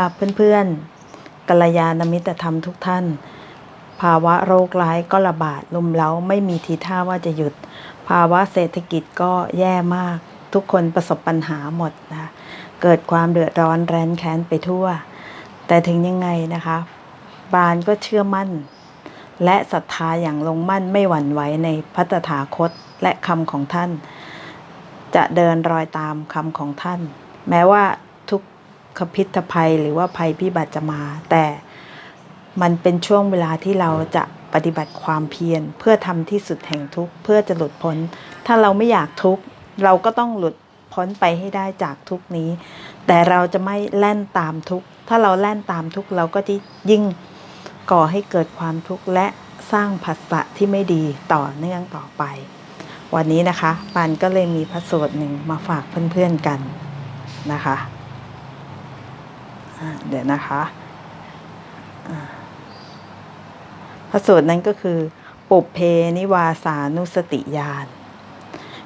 ค่ะเพื่อนๆกัลยาณมิตรธรรมทุกท่าน ภาวะโรคร้ายก็ระบาดลุมเล้าไม่มีทีท่าว่าจะหยุด ภาวะเศรษฐกิจก็แย่มาก ทุกคนประสบปัญหาหมดนะเกิดความเดือดร้อนแรนแค้นไปทั่ว แต่ถึงยังไงนะคะ บานก็เชื่อมั่น และศรัทธาอย่างลงมั่นไม่หวั่นไหวในพัตถาคตและคำของท่าน จะเดินรอยตามคำของท่าน แม้ว่า ทุกขพิษภัยหรือว่าภัยพิบัติจะมา แต่มันเป็นช่วงเวลาที่เราจะปฏิบัติความเพียรเพื่อทำที่สุดแห่งทุกข์เพื่อจะหลุดพ้น ถ้าเราไม่อยากทุกข์เราก็ต้องหลุดพ้นไปให้ได้จากทุกนี้ แต่เราจะไม่แล่นตามทุกข์ถ้าเราแล่นตามทุกข์เราก็จะยิ่งก่อให้เกิดความทุกข์และสร้างผัสสะที่ไม่ดีต่อเนื่องต่อไป วันนี้นะคะปานก็เลยมีพระสูตรหนึ่งมาฝากเพื่อนๆกันนะคะ เดี๋ยวนะคะพระสูตรนั้นก็คือปุเพนิวาสานุสติญาณ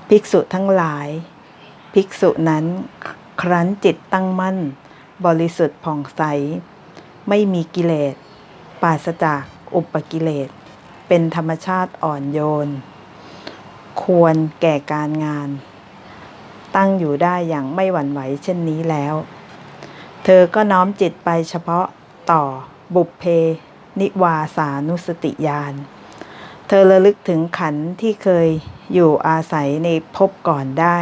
ภิกษุทั้งหลาย ภิกษุนั้นครั้นจิตตั้งมั่น บริสุทธิ์ผ่องใส ไม่มีกิเลสปราศจากอุปกิเลส เป็นธรรมชาติอ่อนโยน ควรแก่การงาน ตั้งอยู่ได้อย่างไม่หวั่นไหวเช่นนี้แล้ว เธอก็น้อมจิตไปเฉพาะต่อบุพเพ นิวาสานุสติญาณ เธอระลึกถึงขันที่เคยอยู่อาศัยในภพก่อนได้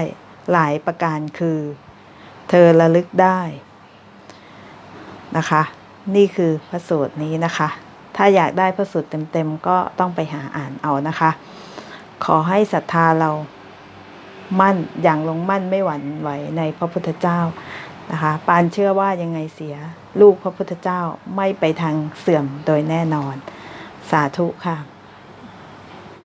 หลายประการคือ เธอระลึกได้นะคะ นี่คือพระสูตรนี้นะคะ ถ้าอยากได้พระสูตรเต็มๆก็ต้องไปหาอ่านเอานะคะ ขอให้ศรัทธาเรามั่นอย่างลงมั่นไม่หวั่นไหวในพระพุทธเจ้า นะคะปานเชื่อว่ายังไงเสีย ลูกพระพุทธเจ้าไม่ไปทางเสื่อมโดยแน่นอน สาธุค่ะ